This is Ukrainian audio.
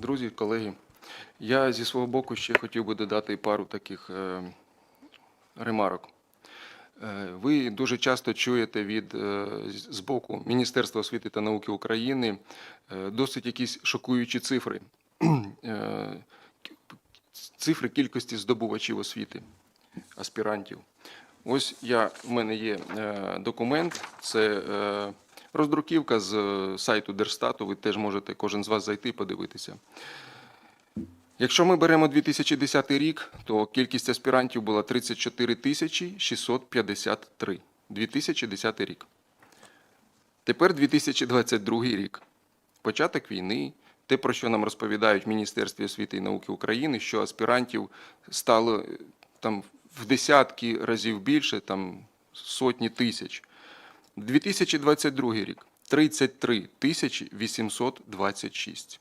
Друзі, колеги, я зі свого боку ще хотів би додати пару таких е, ремарок. Е, Ви дуже часто чуєте від е, з- боку Міністерства освіти та науки України досить якісь шокуючі цифри. Цифри кількості здобувачів освіти, аспірантів. Ось я, в мене є документ, це роздруківка з е, сайту Держстату. Ви теж можете кожен з вас зайти і подивитися. Якщо ми беремо 2010 рік, то кількість аспірантів була 34 тисячі 653. 2010 рік. Тепер 2022 рік. Початок війни. Те, про що нам розповідають в Міністерстві освіти і науки України, що аспірантів стало е, там в десятки разів більше, там сотні тисяч. 2022 рік 33 тисячі 826.